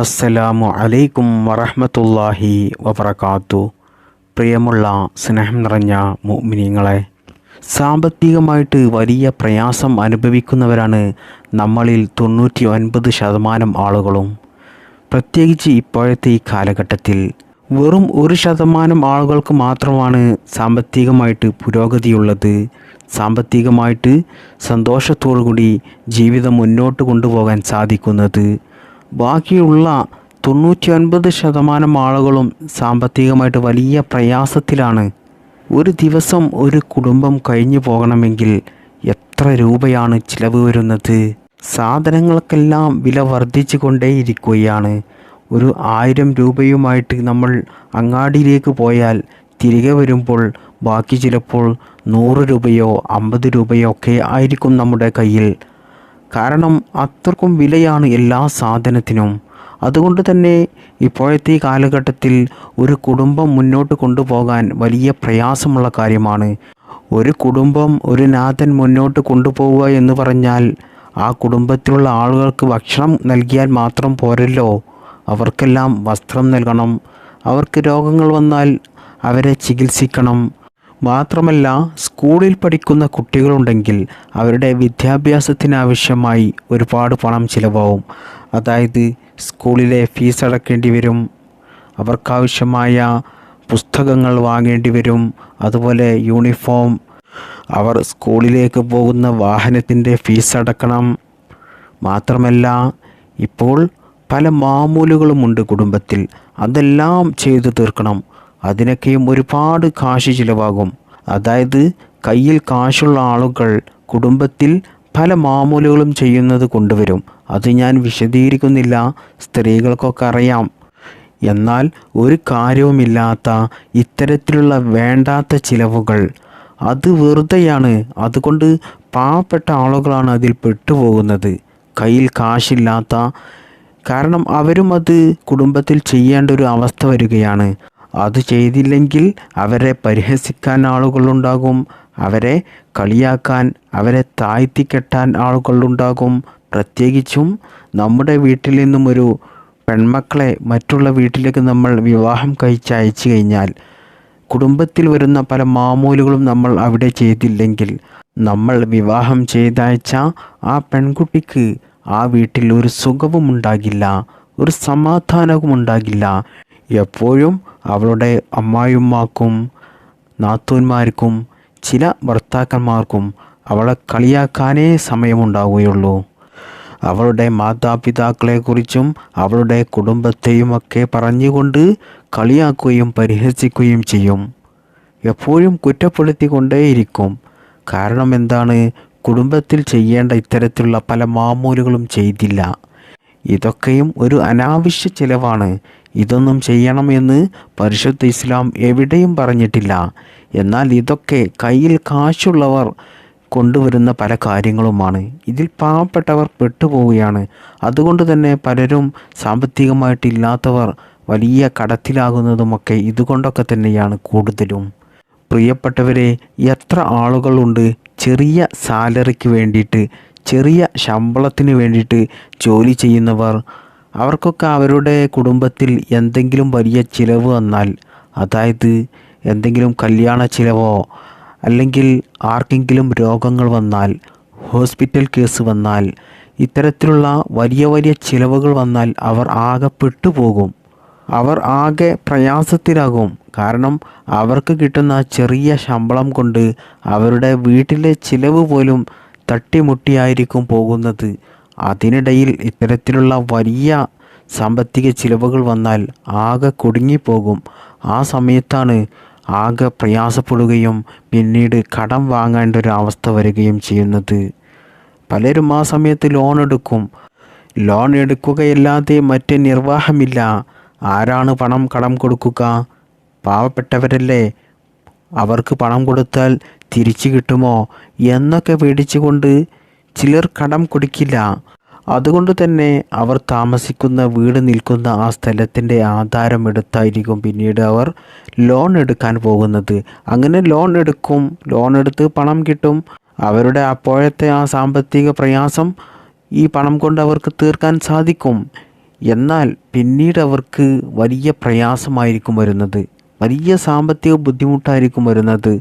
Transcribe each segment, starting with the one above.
അസ്സലാമു അലൈക്കും വറഹ്മത്തുള്ളാഹി വബറകാത്തു. പ്രിയമുള്ള സ്നേഹം നിറഞ്ഞ മുഅ്മിനീങ്ങളെ സാമ്പത്തികമായിട്ട് വലിയ പ്രയാസം അനുഭവിക്കുന്നവരാണ് നമ്മളിൽ തൊണ്ണൂറ്റി ഒൻപത് ശതമാനം ആളുകളും. പ്രത്യേകിച്ച് ഇപ്പോഴത്തെ ഈ കാലഘട്ടത്തിൽ വെറും ഒരു ശതമാനം ആളുകൾക്ക് മാത്രമാണ് സാമ്പത്തികമായിട്ട് പുരോഗതിയുള്ളത്. സാമ്പത്തികമായിട്ട് സന്തോഷത്തോടു കൂടി ജീവിതം മുന്നോട്ട് കൊണ്ടുപോകാൻ സാധിക്കുന്നത് ബാക്കിയുള്ള തൊണ്ണൂറ്റി ഒൻപത് ശതമാനം ആളുകളും സാമ്പത്തികമായിട്ട് വലിയ പ്രയാസത്തിലാണ്. ഒരു ദിവസം ഒരു കുടുംബം കഴിഞ്ഞു പോകണമെങ്കിൽ എത്ര രൂപയാണ് ചിലവ് വരുന്നത്? സാധനങ്ങൾക്കെല്ലാം വില വർദ്ധിച്ചു കൊണ്ടേയിരിക്കുകയാണ് ഒരു ആയിരം രൂപയുമായിട്ട് നമ്മൾ അങ്ങാടിയിലേക്ക് പോയാൽ തിരികെ വരുമ്പോൾ ബാക്കി ചിലപ്പോൾ നൂറ് രൂപയോ അമ്പത് രൂപയോ ഒക്കെ ആയിരിക്കും നമ്മുടെ കയ്യിൽ. കാരണം അത്രക്കും വിലയാണ് എല്ലാ സാധനത്തിനും. അതുകൊണ്ട് തന്നെ ഇപ്പോഴത്തെ കാലഘട്ടത്തിൽ ഒരു കുടുംബം മുന്നോട്ട് കൊണ്ടുപോകാൻ വലിയ പ്രയാസമുള്ള കാര്യമാണ്. ഒരു കുടുംബം ഒരു നാഥൻ മുന്നോട്ട് കൊണ്ടുപോവുക എന്ന് പറഞ്ഞാൽ ആ കുടുംബത്തിലുള്ള ആളുകൾക്ക് ഭക്ഷണം നൽകിയാൽ മാത്രം പോരല്ലോ. അവർക്കെല്ലാം വസ്ത്രം നൽകണം. അവർക്ക് രോഗങ്ങൾ വന്നാൽ അവരെ ചികിത്സിക്കണം. മാത്രമല്ല സ്കൂളിൽ പഠിക്കുന്ന കുട്ടികളുണ്ടെങ്കിൽ അവരുടെ വിദ്യാഭ്യാസത്തിനാവശ്യമായി ഒരുപാട് പണം ചിലവാവും അതായത് സ്കൂളിലെ ഫീസ് അടക്കേണ്ടി വരും അവർക്കാവശ്യമായ പുസ്തകങ്ങൾ വാങ്ങേണ്ടി വരും അതുപോലെ യൂണിഫോം. അവർ സ്കൂളിലേക്ക് പോകുന്ന വാഹനത്തിന്റെ ഫീസ് അടക്കണം. മാത്രമല്ല ഇപ്പോൾ പല മാമൂലുകളുമുണ്ട് കുടുംബത്തിൽ. അതെല്ലാം ചെയ്തു തീർക്കണം. അതിനൊക്കെയും ഒരുപാട് കാശ് ചിലവാകും. അതായത് കയ്യിൽ കാശുള്ള ആളുകൾ കുടുംബത്തിൽ പല മാമൂലുകളും ചെയ്യുന്നത് കൊണ്ടുവരും. അത് ഞാൻ വിശദീകരിക്കുന്നില്ല സ്ത്രീകൾക്കൊക്കെ അറിയാം. എന്നാൽ ഒരു കാര്യവുമില്ലാത്ത ഇത്തരത്തിലുള്ള വേണ്ടാത്ത ചിലവുകൾ. അത് വെറുതെയാണ്. അതുകൊണ്ട് പാവപ്പെട്ട ആളുകളാണ് അതിൽ പെട്ടുപോകുന്നത്. കയ്യിൽ കാശില്ലാത്ത കാരണം അവരും അത് കുടുംബത്തിൽ ചെയ്യേണ്ട ഒരു അവസ്ഥ വരികയാണ്. അത് ചെയ്തില്ലെങ്കിൽ അവരെ പരിഹസിക്കാൻ ആളുകളുണ്ടാകും. അവരെ കളിയാക്കാൻ അവരെ താഴ്ത്തി കെട്ടാൻ ആളുകളുണ്ടാകും. പ്രത്യേകിച്ചും നമ്മുടെ വീട്ടിൽ നിന്നും ഒരു പെൺമക്കളെ മറ്റുള്ള വീട്ടിലേക്ക് നമ്മൾ വിവാഹം കഴിച്ച് അയച്ചു കഴിഞ്ഞാൽ കുടുംബത്തിൽ വരുന്ന പല മാമൂലുകളും നമ്മൾ അവിടെ ചെയ്തില്ലെങ്കിൽ നമ്മൾ വിവാഹം ചെയ്തയച്ച ആ പെൺകുട്ടിക്ക് ആ വീട്ടിൽ ഒരു സുഖവും ഉണ്ടാകില്ല ഒരു സമാധാനവും ഉണ്ടാകില്ല. എപ്പോഴും അവളുടെ അമ്മായിമാർക്കും നാത്തൂന്മാർക്കും ചില ഭർത്താക്കന്മാർക്കും അവളെ കളിയാക്കാനേ സമയമുണ്ടാവുകയുള്ളൂ. അവളുടെ മാതാപിതാക്കളെക്കുറിച്ചും അവളുടെ കുടുംബത്തെയുമൊക്കെ പറഞ്ഞുകൊണ്ട് കളിയാക്കുകയും പരിഹസിക്കുകയും ചെയ്യും. എപ്പോഴും കുറ്റപ്പെടുത്തിക്കൊണ്ടേയിരിക്കും. കാരണം എന്താണ്? കുടുംബത്തിൽ ചെയ്യേണ്ട ഇത്തരത്തിലുള്ള പല മാമൂലുകളും ചെയ്തില്ല. ഇതൊക്കെയും ഒരു അനാവശ്യ ചിലവാണ്. ഇതൊന്നും ചെയ്യണമെന്ന് പരിശുദ്ധ ഇസ്ലാം എവിടെയും പറഞ്ഞിട്ടില്ല. എന്നാൽ ഇതൊക്കെ കയ്യിൽ കാശുള്ളവർ കൊണ്ടുവരുന്ന പല കാര്യങ്ങളുമാണ്. ഇതിൽ പാവപ്പെട്ടവർ പെട്ടുപോവുകയാണ്. അതുകൊണ്ട് തന്നെ പലരും സാമ്പത്തികമായിട്ടില്ലാത്തവർ വലിയ കടത്തിലാകുന്നതുമൊക്കെ ഇതുകൊണ്ടൊക്കെ തന്നെയാണ് കൂടുതലും. പ്രിയപ്പെട്ടവരെ എത്ര ആളുകളുണ്ട് ചെറിയ സാലറിക്ക് വേണ്ടിയിട്ട് ചെറിയ ശമ്പളത്തിന് വേണ്ടിയിട്ട് ജോലി ചെയ്യുന്നവർ അവർക്കൊക്കെ അവരുടെ കുടുംബത്തിൽ എന്തെങ്കിലും വലിയ ചിലവ് വന്നാൽ അതായത് എന്തെങ്കിലും കല്യാണ ചിലവോ അല്ലെങ്കിൽ ആർക്കെങ്കിലും രോഗങ്ങൾ വന്നാൽ ഹോസ്പിറ്റൽ കേസ് വന്നാൽ ഇത്തരത്തിലുള്ള വലിയ വലിയ ചിലവുകൾ വന്നാൽ അവർ ആകെ പെട്ടുപോകും. അവർ ആകെ പ്രയാസത്തിലാകും. കാരണം അവർക്ക് കിട്ടുന്ന ചെറിയ ശമ്പളം കൊണ്ട് അവരുടെ വീട്ടിലെ ചിലവ് പോലും തട്ടിമുട്ടിയായിരിക്കും പോകുന്നത്. അതിനിടയിൽ ഇത്തരത്തിലുള്ള വലിയ സാമ്പത്തിക ചിലവുകൾ വന്നാൽ ആകെ കുടുങ്ങിപ്പോകും. ആ സമയത്താണ് ആകെ പ്രയാസപ്പെടുകയും പിന്നീട് കടം വാങ്ങേണ്ട ഒരു അവസ്ഥ വരികയും ചെയ്യുന്നത്. പലരും ആ സമയത്ത് ലോൺ എടുക്കും. ലോൺ എടുക്കുകയല്ലാതെ മറ്റ് നിർവാഹമില്ല. ആരാണ് പണം കടം കൊടുക്കുക? പാവപ്പെട്ടവരല്ലേ? അവർക്ക് പണം കൊടുത്താൽ തിരിച്ചു കിട്ടുമോ? എന്നൊക്കെ പേടിച്ചുകൊണ്ട് ചിലർ കടം കൊടുക്കില്ല. അതുകൊണ്ട് തന്നെ അവർ താമസിക്കുന്ന വീട് നിൽക്കുന്ന ആ സ്ഥലത്തിന്റെ ആധാരം എടുത്തായിരിക്കും പിന്നീട് അവർ ലോൺ എടുക്കാൻ പോകുന്നത്. അങ്ങനെ ലോൺ എടുക്കും. ലോൺ എടുത്ത് പണം കിട്ടും. അവരുടെ അപ്പോഴത്തെ ആ സാമ്പത്തിക പ്രയാസം ഈ പണം കൊണ്ട് അവർക്ക് തീർക്കാൻ സാധിക്കും. എന്നാൽ പിന്നീട് അവർക്ക് വലിയ പ്രയാസമായിരിക്കും വരുന്നത്. വലിയ സാമ്പത്തിക ബുദ്ധിമുട്ടായിരിക്കും വരുന്നത്.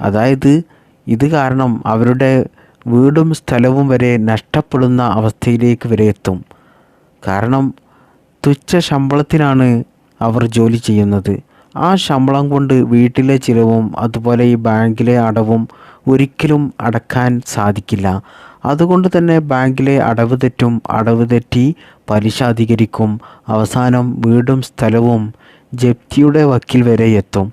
അതായത് ഇത് കാരണം അവരുടെ വീടും സ്ഥലവും വരെ നഷ്ടപ്പെടുന്ന അവസ്ഥയിലേക്ക് വരെ എത്തും. കാരണം തുച്ഛ ശമ്പളത്തിനാണ് അവർ ജോലി ചെയ്യുന്നത്. ആ ശമ്പളം കൊണ്ട് വീട്ടിലെ ചിലവും അതുപോലെ ഈ ബാങ്കിലെ അടവും ഒരിക്കലും അടക്കാൻ സാധിക്കില്ല. അതുകൊണ്ട് തന്നെ ബാങ്കിലെ അടവ് തെറ്റും അടവ് തെറ്റി പലിശ അധികരിക്കും. അവസാനം വീടും സ്ഥലവും ജപ്തിയുടെ വക്കിൽ വരെ എത്തും.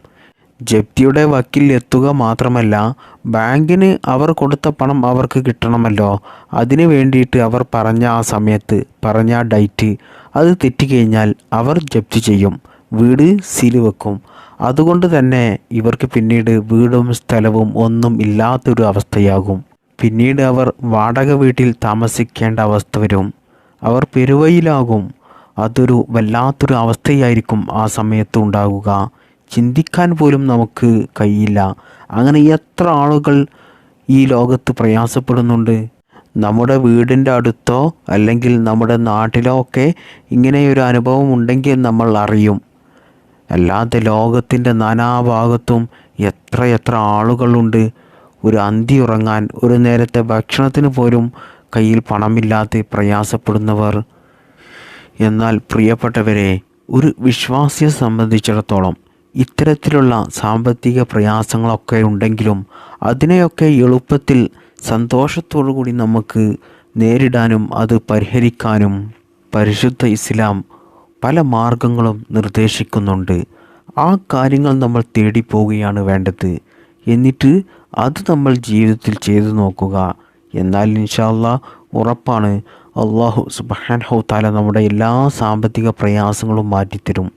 ജപ്തിയുടെ വക്കിൽ എത്തുക മാത്രമല്ല ബാങ്കിന് അവർ കൊടുത്ത പണം അവർക്ക് കിട്ടണമല്ലോ. അതിനു വേണ്ടിയിട്ട് അവർ പറഞ്ഞ ആ സമയത്ത് പറഞ്ഞ ഡേറ്റ് അത് തെറ്റിക്കഴിഞ്ഞാൽ അവർ ജപ്തി ചെയ്യും. വീട് സീൽ വെക്കും. അതുകൊണ്ട് തന്നെ ഇവർക്ക് പിന്നീട് വീടും സ്ഥലവും ഒന്നും ഇല്ലാത്തൊരു അവസ്ഥയാകും. പിന്നീട് അവർ വാടക വീട്ടിൽ താമസിക്കേണ്ട അവസ്ഥ വരും. അവർ പെരുവയിലാകും അതൊരു വല്ലാത്തൊരു അവസ്ഥയായിരിക്കും ആ സമയത്ത് ഉണ്ടാകുക ചിന്തിക്കാൻ പോലും നമുക്ക് കഴിയില്ല. അങ്ങനെ എത്ര ആളുകൾ ഈ ലോകത്ത് പ്രയാസപ്പെടുന്നുണ്ട്? നമ്മുടെ വീടിന്റെ അടുത്തോ അല്ലെങ്കിൽ നമ്മുടെ നാട്ടിലോ ഒക്കെ ഇങ്ങനെയൊരു അനുഭവം ഉണ്ടെങ്കിൽ നമ്മൾ അറിയും. അല്ലാതെ ലോകത്തിന്റെ നാനാഭാഗത്തും എത്ര എത്ര ആളുകളുണ്ട്. ഒരു അന്തി ഉറങ്ങാൻ ഒരു നേരത്തെ ഭക്ഷണത്തിന് പോലും കയ്യിൽ പണമില്ലാതെ പ്രയാസപ്പെടുന്നവർ. എന്നാൽ പ്രിയപ്പെട്ടവരെ ഒരു വിശ്വാസിയെ സംബന്ധിച്ചിടത്തോളം ഇത്തരത്തിലുള്ള സാമ്പത്തിക പ്രയാസങ്ങളൊക്കെ ഉണ്ടെങ്കിലും അതിനെയൊക്കെ എളുപ്പത്തിൽ സന്തോഷത്തോടു കൂടി നമുക്ക് നേരിടാനും അത് പരിഹരിക്കാനും പരിശുദ്ധ ഇസ്ലാം പല മാർഗങ്ങളും നിർദ്ദേശിക്കുന്നുണ്ട്. ആ കാര്യങ്ങൾ നമ്മൾ തേടി പോവുകയാണ് വേണ്ടത്. എന്നിട്ട് അത് നമ്മൾ ജീവിതത്തിൽ ചെയ്തു നോക്കുക. എന്നാൽ ഇൻഷാല്ല ഉറപ്പാണ് അള്ളാഹു സുബാൻ ഹൗത്താല നമ്മുടെ എല്ലാ സാമ്പത്തിക പ്രയാസങ്ങളും മാറ്റിത്തരും.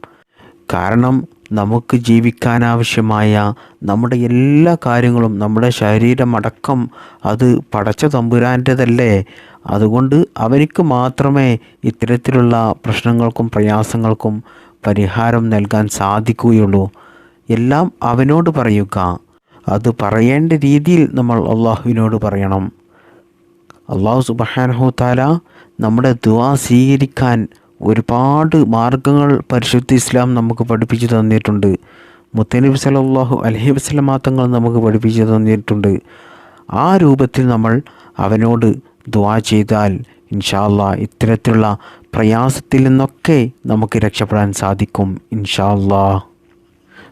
കാരണം നമുക്ക് ജീവിക്കാനാവശ്യമായ നമ്മുടെ എല്ലാ കാര്യങ്ങളും നമ്മുടെ ശരീരമടക്കം അത് പടച്ച തമ്പുരാന്റെതല്ലേ? അതുകൊണ്ട് അവനിക്ക് മാത്രമേ ഇത്തരത്തിലുള്ള പ്രശ്നങ്ങൾക്കും പ്രയാസങ്ങൾക്കും പരിഹാരം നൽകാൻ സാധിക്കുകയുള്ളൂ. എല്ലാം അവനോട് പറയുക. അത് പറയേണ്ട രീതിയിൽ നമ്മൾ അള്ളാഹുവിനോട് പറയണം. അള്ളാഹു സുബാനഹു താല നമ്മുടെ ദുവാ സ്വീകരിക്കാൻ ഒരുപാട് മാർഗങ്ങൾ പരിശുദ്ധ ഇസ്ലാം നമുക്ക് പഠിപ്പിച്ചു തന്നിട്ടുണ്ട്. മുത്തനബി സലാഹു അലഹി വസ്ലമാത്തങ്ങൾ നമുക്ക് പഠിപ്പിച്ചു തന്നിട്ടുണ്ട്. ആ രൂപത്തിൽ നമ്മൾ അവനോട് ദുവാ ചെയ്താൽ ഇൻഷാല്ല ഇത്തരത്തിലുള്ള പ്രയാസത്തിൽ നിന്നൊക്കെ നമുക്ക് രക്ഷപ്പെടാൻ സാധിക്കും ഇൻഷാല്ലാ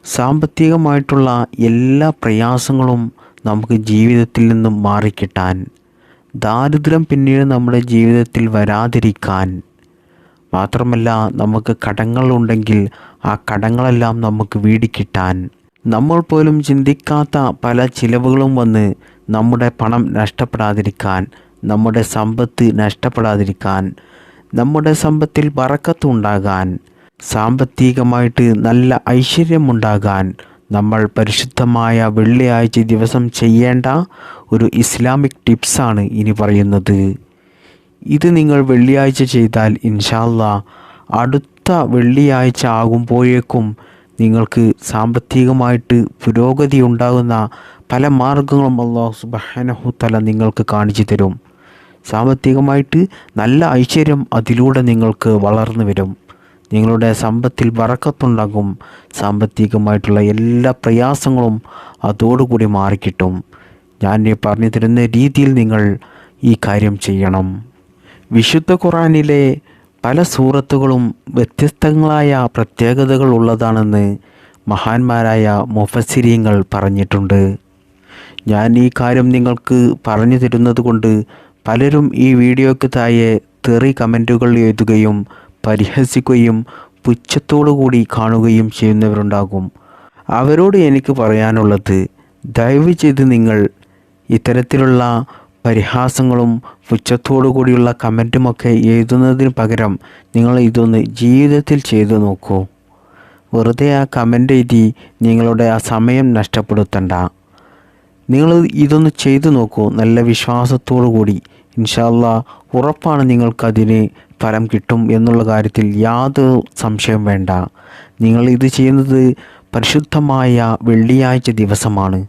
സാമ്പത്തികമായിട്ടുള്ള എല്ലാ പ്രയാസങ്ങളും നമുക്ക് ജീവിതത്തിൽ നിന്നും മാറിക്കിട്ടാൻ ദാരിദ്ര്യം പിന്നീട് നമ്മുടെ ജീവിതത്തിൽ വരാതിരിക്കാൻ മാത്രമല്ല നമുക്ക് കടങ്ങളുണ്ടെങ്കിൽ ആ കടങ്ങളെല്ലാം നമുക്ക് വീടിക്കിട്ടാൻ നമ്മൾ പോലും ചിന്തിക്കാത്ത പല ചിലവുകളും വന്ന് നമ്മുടെ പണം നഷ്ടപ്പെടാതിരിക്കാൻ നമ്മുടെ സമ്പത്ത് നഷ്ടപ്പെടാതിരിക്കാൻ നമ്മുടെ സമ്പത്തിൽ വറക്കത്തുണ്ടാകാൻ സാമ്പത്തികമായിട്ട് നല്ല ഐശ്വര്യമുണ്ടാകാൻ നമ്മൾ പരിശുദ്ധമായ വെള്ളിയാഴ്ച ദിവസം ചെയ്യേണ്ട ഒരു ഇസ്ലാമിക് ടിപ്സാണ് ഇനി പറയുന്നത്. ഇത് നിങ്ങൾ വെള്ളിയാഴ്ച ചെയ്താൽ ഇൻഷാല്ല അടുത്ത വെള്ളിയാഴ്ച ആകുമ്പോഴേക്കും നിങ്ങൾക്ക് സാമ്പത്തികമായിട്ട് പുരോഗതി ഉണ്ടാകുന്ന പല മാർഗങ്ങളും അള്ളാഹു സുബാനഹുത്തല നിങ്ങൾക്ക് കാണിച്ചു തരും. സാമ്പത്തികമായിട്ട് നല്ല ഐശ്വര്യം അതിലൂടെ നിങ്ങൾക്ക് വളർന്നു വരും. നിങ്ങളുടെ സമ്പത്തിൽ വറക്കത്തുണ്ടാകും. സാമ്പത്തികമായിട്ടുള്ള എല്ലാ പ്രയാസങ്ങളും അതോടുകൂടി മാറിക്കിട്ടും. ഞാൻ പറഞ്ഞു തരുന്ന രീതിയിൽ നിങ്ങൾ ഈ കാര്യം ചെയ്യണം. വിശുദ്ധ ഖുറാനിലെ പല സൂറത്തുകളും വ്യത്യസ്തങ്ങളായ പ്രത്യേകതകൾ ഉള്ളതാണെന്ന് മഹാന്മാരായ മുഫസിരിയങ്ങൾ പറഞ്ഞിട്ടുണ്ട്. ഞാൻ ഈ കാര്യം നിങ്ങൾക്ക് പറഞ്ഞു തരുന്നത് കൊണ്ട് പലരും ഈ വീഡിയോയ്ക്ക് താഴെ തെറി കമന്റുകൾ എഴുതുകയും പരിഹസിക്കുകയും പുച്ഛത്തോടു കൂടി കാണുകയും ചെയ്യുന്നവരുണ്ടാകും. അവരോട് എനിക്ക് പറയാനുള്ളത് ദയവ് ചെയ്ത് നിങ്ങൾ ഇത്തരത്തിലുള്ള പരിഹാസങ്ങളും പുച്ഛത്തോടു കൂടിയുള്ള കമന്റുമൊക്കെ എഴുതുന്നതിന് പകരം നിങ്ങൾ ഇതൊന്ന് ജീവിതത്തിൽ ചെയ്തു നോക്കൂ. വെറുതെ ആ കമന്റ് എഴുതി നിങ്ങളുടെ ആ സമയം നഷ്ടപ്പെടുത്തണ്ട. നിങ്ങൾ ഇതൊന്ന് ചെയ്തു നോക്കൂ. നല്ല വിശ്വാസത്തോടു കൂടി. ഇൻഷാല്ല ഉറപ്പാണ് നിങ്ങൾക്കതിന് ഫലം കിട്ടും എന്നുള്ള കാര്യത്തിൽ യാതൊരു സംശയം വേണ്ട. നിങ്ങൾ ഇത് ചെയ്യുന്നത് പരിശുദ്ധമായ വെള്ളിയാഴ്ച ദിവസമാണ്.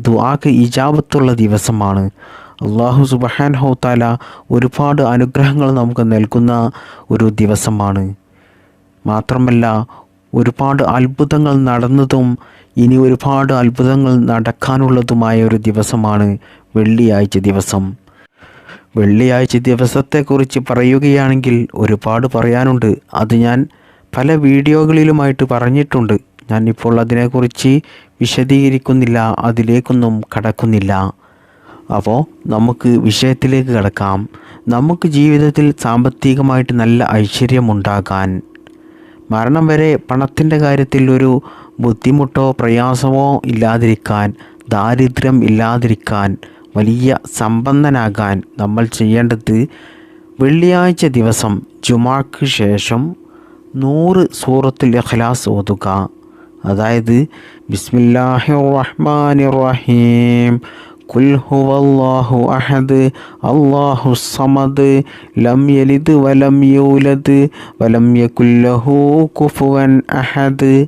ദുആക്ക് ഇജാബത്തുള്ള ദിവസമാണ്. അള്ളാഹു സുബഹാൻ ഹോത്താല ഒരുപാട് അനുഗ്രഹങ്ങൾ നമുക്ക് നൽകുന്ന ഒരു ദിവസമാണ്. മാത്രമല്ല ഒരുപാട് അത്ഭുതങ്ങൾ നടന്നതും ഇനി ഒരുപാട് അത്ഭുതങ്ങൾ നടക്കാനുള്ളതുമായ ഒരു ദിവസമാണ് വെള്ളിയാഴ്ച ദിവസം. വെള്ളിയാഴ്ച ദിവസത്തെക്കുറിച്ച് പറയുകയാണെങ്കിൽ ഒരുപാട് പറയാനുണ്ട്. അത് ഞാൻ പല വീഡിയോകളിലുമായിട്ട് പറഞ്ഞിട്ടുണ്ട്. ഞാൻ ഇപ്പോൾ അതിനെക്കുറിച്ച് വിശദീകരിക്കുന്നില്ല അതിലേക്കൊന്നും കടക്കുന്നില്ല. അപ്പോൾ നമുക്ക് വിഷയത്തിലേക്ക് കിടക്കാം. നമുക്ക് ജീവിതത്തിൽ സാമ്പത്തികമായിട്ട് നല്ല ഐശ്വര്യമുണ്ടാകാൻ. മരണം വരെ പണത്തിന്റെ കാര്യത്തിൽ ഒരു ബുദ്ധിമുട്ടോ പ്രയാസമോ ഇല്ലാതിരിക്കാൻ ദാരിദ്ര്യം ഇല്ലാതിരിക്കാൻ വലിയ സമ്പന്നനാകാൻ നമ്മൾ ചെയ്യേണ്ടത് വെള്ളിയാഴ്ച ദിവസം ജുമാക്ക് ശേഷം നൂറ് സൂറത്തിൽ ഇഖ്ലാസ് ഓതുക. അതായത് ബിസ്മില്ലാഹി റഹ്മാൻ റഹീം. കുൽ ഹുവല്ലാഹു അഹദ് അള്ളാഹു സമദ് ലം യലിദ് വലം യൂലദ് വലം യകുല്ലഹു കുഫുവൻ അഹദ്.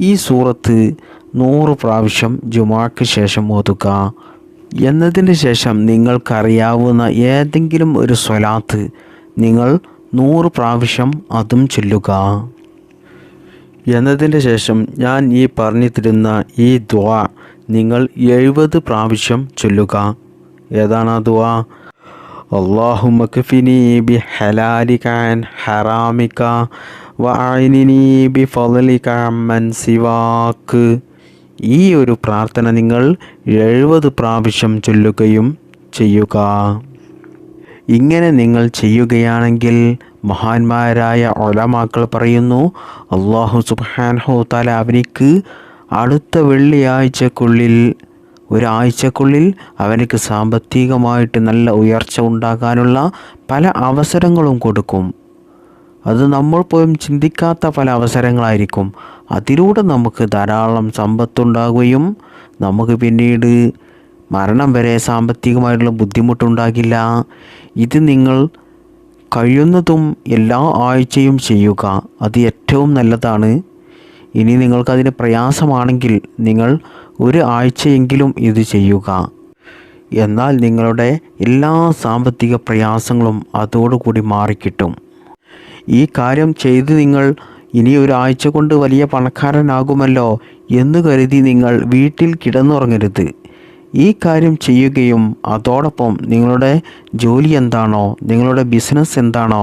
ഈ സൂറത്ത് നൂറ് പ്രാവശ്യം ജുമാക്ക് ശേഷം ഓതുക. എന്നതിന് ശേഷം നിങ്ങൾക്കറിയാവുന്ന ഏതെങ്കിലും ഒരു സ്വലാത്ത് നിങ്ങൾ നൂറ് പ്രാവശ്യം അതും ചൊല്ലുക. എന്നതിന് ശേഷം ഞാൻ ഈ പറഞ്ഞു തരുന്ന ഈ ദ്വാ നിങ്ങൾ എഴുപത് പ്രാവശ്യം ചൊല്ലുക. ഏതാണ് ആ ദ്വാ മക്ഫിനി ബി അൻ ഹറാമിക വഅനിനി ബി അമ്മൻ സിവാക്ക് ഈ ഒരു പ്രാർത്ഥന നിങ്ങൾ എഴുപത് പ്രാവശ്യം ചൊല്ലുകയും ചെയ്യുക. ഇങ്ങനെ നിങ്ങൾ ചെയ്യുകയാണെങ്കിൽ മഹാന്മാരായ ഒലമാക്കൾ പറയുന്നു അള്ളാഹു സുബാൻഹു താല അവനിക്ക് അടുത്ത വെള്ളിയാഴ്ചക്കുള്ളിൽ ഒരാഴ്ചക്കുള്ളിൽ അവനക്ക് സാമ്പത്തികമായിട്ട് നല്ല ഉയർച്ച ഉണ്ടാകാനുള്ള പല അവസരങ്ങളും കൊടുക്കും. അത് നമ്മൾ പോലും ചിന്തിക്കാത്ത പല അവസരങ്ങളായിരിക്കും. അതിലൂടെ നമുക്ക് ധാരാളം സമ്പത്തുണ്ടാകുകയും നമുക്ക് പിന്നീട് മരണം വരെ സാമ്പത്തികമായിട്ടുള്ള ബുദ്ധിമുട്ടുണ്ടാകില്ല. ഇത് നിങ്ങൾ കഴിയുന്നതും എല്ലാ ആഴ്ചയും ചെയ്യുക. അത് ഏറ്റവും നല്ലതാണ്. ഇനി നിങ്ങൾക്കതിന് പ്രയാസമാണെങ്കിൽ നിങ്ങൾ ഒരു ആഴ്ചയെങ്കിലും ഇത് ചെയ്യുക. എന്നാൽ നിങ്ങളുടെ എല്ലാ സാമ്പത്തിക പ്രയാസങ്ങളും അതോടുകൂടി മാറിക്കിട്ടും. ഈ കാര്യം ചെയ്ത് നിങ്ങൾ ഇനി ഒരാഴ്ച കൊണ്ട് വലിയ പണക്കാരനാകുമല്ലോ എന്ന് കരുതി നിങ്ങൾ വീട്ടിൽ കിടന്നുറങ്ങരുത്. ഈ കാര്യം ചെയ്യുകയും അതോടൊപ്പം നിങ്ങളുടെ ജോലി എന്താണോ നിങ്ങളുടെ ബിസിനസ് എന്താണോ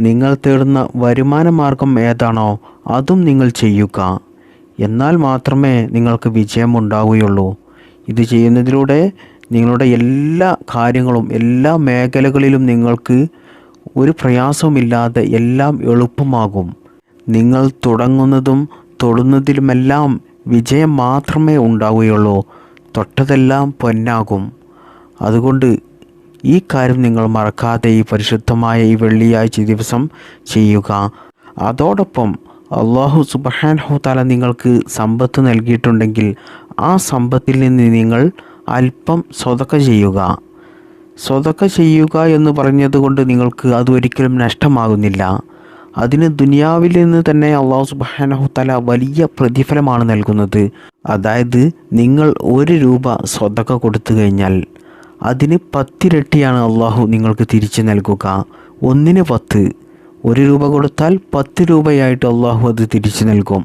നിങ്ങൾ തേടുന്ന വരുമാന മാർഗം ഏതാണോ അതും നിങ്ങൾ ചെയ്യുക. എന്നാൽ മാത്രമേ നിങ്ങൾക്ക് വിജയം ഉണ്ടാവുകയുള്ളൂ ഇത് ചെയ്യുന്നതിലൂടെ നിങ്ങളുടെ എല്ലാ കാര്യങ്ങളും എല്ലാ മേഖലകളിലും നിങ്ങൾക്ക് ഒരു പ്രയാസവുമില്ലാതെ എല്ലാം എളുപ്പമാകും. നിങ്ങൾ തുടങ്ങുന്നതും തൊടുന്നതിലുമെല്ലാം വിജയം മാത്രമേ ഉണ്ടാവുകയുള്ളൂ. തൊട്ടതെല്ലാം പൊന്നാകും. അതുകൊണ്ട് ഈ കാര്യം നിങ്ങൾ മറക്കാതെ ഈ പരിശുദ്ധമായ ഈ വെള്ളിയാഴ്ച ദിവസം ചെയ്യുക. അതോടൊപ്പം അള്ളാഹു സുബഹാൻഹു താല നിങ്ങൾക്ക് സമ്പത്ത് നൽകിയിട്ടുണ്ടെങ്കിൽ ആ സമ്പത്തിൽ നിന്ന് നിങ്ങൾ അല്പം സ്വതക്ക ചെയ്യുക. സ്വതക്ക ചെയ്യുക എന്ന് പറഞ്ഞതുകൊണ്ട് നിങ്ങൾക്ക് അത് ഒരിക്കലും നഷ്ടമാകുന്നില്ല. അതിന് ദുനിയാവിൽ നിന്ന് തന്നെ അള്ളാഹു സുബാനഹു തല വലിയ പ്രതിഫലമാണ് നൽകുന്നത്. അതായത് നിങ്ങൾ ഒരു രൂപ സ്വതക്ക കൊടുത്തു കഴിഞ്ഞാൽ അതിന് പത്തിരട്ടിയാണ് അള്ളാഹു നിങ്ങൾക്ക് തിരിച്ചു നൽകുക. ഒന്നിന് പത്ത്. ഒരു രൂപ കൊടുത്താൽ പത്ത് രൂപയായിട്ട് അള്ളാഹു അത് തിരിച്ചു നൽകും.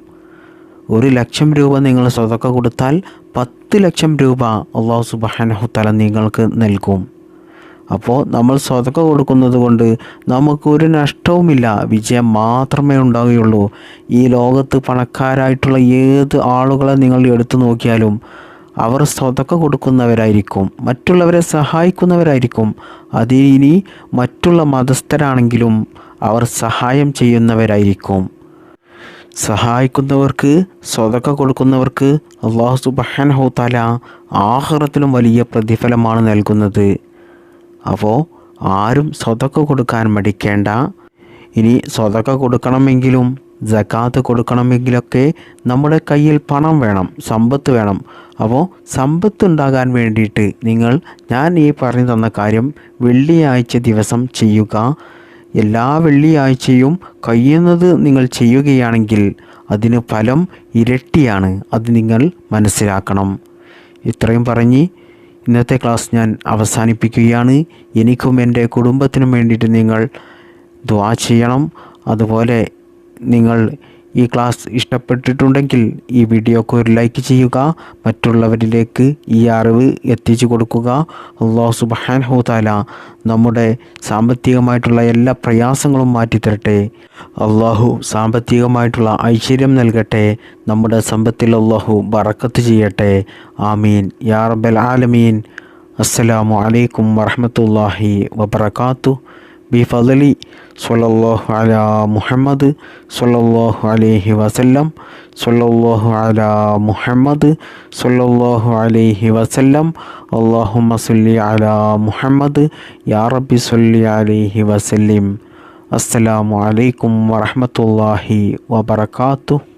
ഒരു ലക്ഷം രൂപ നിങ്ങൾ സ്വതക്ക കൊടുത്താൽ പത്ത് ലക്ഷം രൂപ അള്ളാഹു സുബാനഹു തല നിങ്ങൾക്ക് നൽകും. അപ്പോൾ നമ്മൾ സ്വതക്ക കൊടുക്കുന്നത് കൊണ്ട് നമുക്കൊരു നഷ്ടവുമില്ല. വിജയം മാത്രമേ ഉണ്ടാവുകയുള്ളൂ. ഈ ലോകത്ത് പണക്കാരായിട്ടുള്ള ഏത് ആളുകളെ നിങ്ങൾ എടുത്തു നോക്കിയാലും അവർ സ്വതക്ക കൊടുക്കുന്നവരായിരിക്കും മറ്റുള്ളവരെ സഹായിക്കുന്നവരായിരിക്കും. അതിനി മറ്റുള്ള മതസ്ഥരാണെങ്കിലും അവർ സഹായം ചെയ്യുന്നവരായിരിക്കും. സഹായിക്കുന്നവർക്ക് സ്വതക്ക കൊടുക്കുന്നവർക്ക് അള്ളാഹു സുബഹാൻ ഹോത്താല ആഹ്റത്തിലും വലിയ പ്രതിഫലമാണ് നൽകുന്നത്. അപ്പോൾ ആരും സ്വതക്ക കൊടുക്കാൻ മടിക്കേണ്ട. ഇനി സ്വതക്ക കൊടുക്കണമെങ്കിലും ജക്കാത്ത് കൊടുക്കണമെങ്കിലൊക്കെ നമ്മുടെ കയ്യിൽ പണം വേണം സമ്പത്ത് വേണം. അപ്പോൾ സമ്പത്ത് ഉണ്ടാകാൻ വേണ്ടിയിട്ട് നിങ്ങൾ ഞാൻ ഈ പറഞ്ഞു തന്ന കാര്യം വെള്ളിയാഴ്ച ദിവസം ചെയ്യുക. എല്ലാ വെള്ളിയാഴ്ചയും കഴിയുന്നത് നിങ്ങൾ ചെയ്യുകയാണെങ്കിൽ അതിന് ഫലം ഇരട്ടിയാണ്. അത് നിങ്ങൾ മനസ്സിലാക്കണം. ഇത്രയും പറഞ്ഞ് ഇന്നത്തെ ക്ലാസ് ഞാൻ അവസാനിപ്പിക്കുകയാണ്. എനിക്കും എന്റെ കുടുംബത്തിനും വേണ്ടിയിട്ട് നിങ്ങൾ ദ്വാ ചെയ്യണം. അതുപോലെ നിങ്ങൾ ഈ ക്ലാസ് ഇഷ്ടപ്പെട്ടിട്ടുണ്ടെങ്കിൽ ഈ വീഡിയോക്ക് ഒരു ലൈക്ക് ചെയ്യുക. മറ്റുള്ളവരിലേക്ക് ഈ അറിവ് എത്തിച്ചു കൊടുക്കുക. അള്ളാഹു സുബാൻ താല നമ്മുടെ സാമ്പത്തികമായിട്ടുള്ള എല്ലാ പ്രയാസങ്ങളും മാറ്റിത്തരട്ടെ. അള്ളാഹു സാമ്പത്തികമായിട്ടുള്ള ഐശ്വര്യം നൽകട്ടെ. നമ്മുടെ സമ്പത്തിൽ അള്ളാഹു ബറക്കത്ത് ചെയ്യട്ടെ. ആമീൻ. യാ റബ്ബൽ ആലമീൻ. അസ്സലാമു അലൈക്കും വറഹമത്തല്ലാഹി വബർക്കാത്തു ബിഫലി സല്ലല്ലാഹു അലാ മുഹമ്മദ് സല്ലല്ലാഹു അലൈഹി വസല്ലം സല്ലല്ലാഹു അലാ മുഹമ്മദ് സല്ലല്ലാഹു അലൈഹി വസല്ലം അല്ലാഹുമ്മ സല്ലി അലാ മുഹമ്മദ് യാ റബ്ബി സല്ലി അലൈഹി വസല്ലിം അസ്സലാമു അലൈക്കും വറഹ്മത്തുള്ളാഹി വബറകാതുഹു